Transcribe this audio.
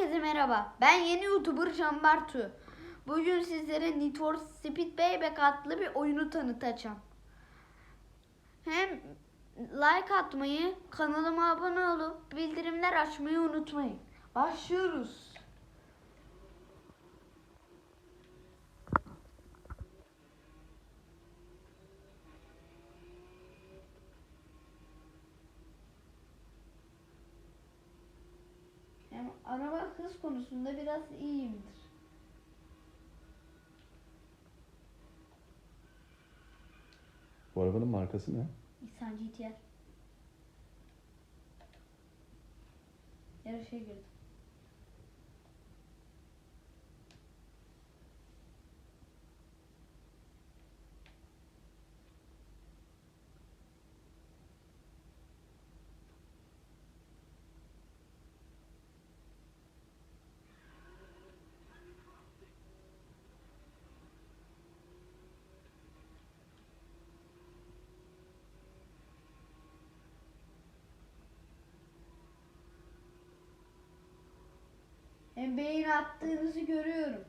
Herkese merhaba. Ben yeni YouTuber Can Bartu. Bugün sizlere Need for Speed Payback adlı bir oyunu tanıtacağım. Hem like atmayı, kanalıma abone olup bildirimler açmayı unutmayın. Başlıyoruz. Hem araba hız konusunda biraz iyiyimdir. Bu arabanın markası ne? İhsan GTR. Yarışa girdim. Beyin attığınızı görüyorum.